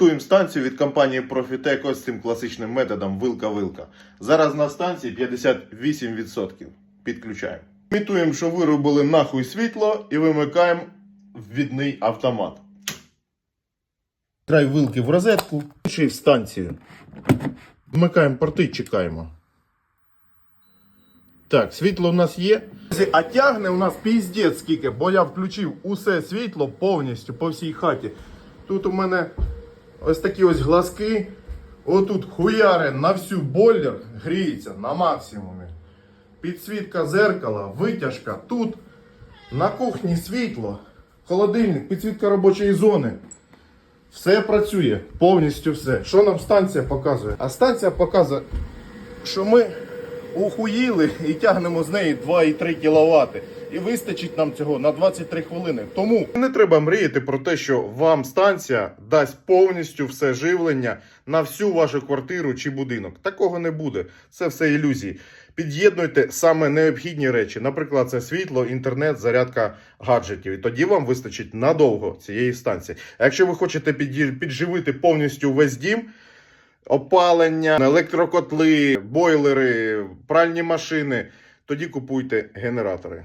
Тестуємо станцію від компанії Profitec з цим класичним методом вилка-вилка. Зараз на станції 58%. Підключаємо. Імітуємо, що виробили нахуй світло і вимикаємо ввідний автомат. Край вилки в розетку, включив станцію. Вмикаємо порти, чекаємо. Так, світло у нас є. А тягне у нас піздець скільки, бо я включив усе світло повністю по всій хаті. Тут у мене ось такі ось глазки. Отут хуяри на всю бойлер гріється на максимумі. Підсвітка зеркала, витяжка. Тут на кухні світло, холодильник, підсвітка робочої зони. Все працює, повністю все. Що нам станція показує? А станція показує, що ми ухуїли і тягнемо з неї 2,3 кВт. І вистачить нам цього на 23 хвилини. Тому не треба мріяти про те, що вам станція дасть повністю все живлення на всю вашу квартиру чи будинок. Такого не буде. Це все ілюзії. Під'єднуйте саме необхідні речі, наприклад, це світло, інтернет, зарядка гаджетів. І тоді вам вистачить надовго цієї станції. А якщо ви хочете підживити повністю весь дім, опалення, електрокотли, бойлери, пральні машини, тоді купуйте генератори.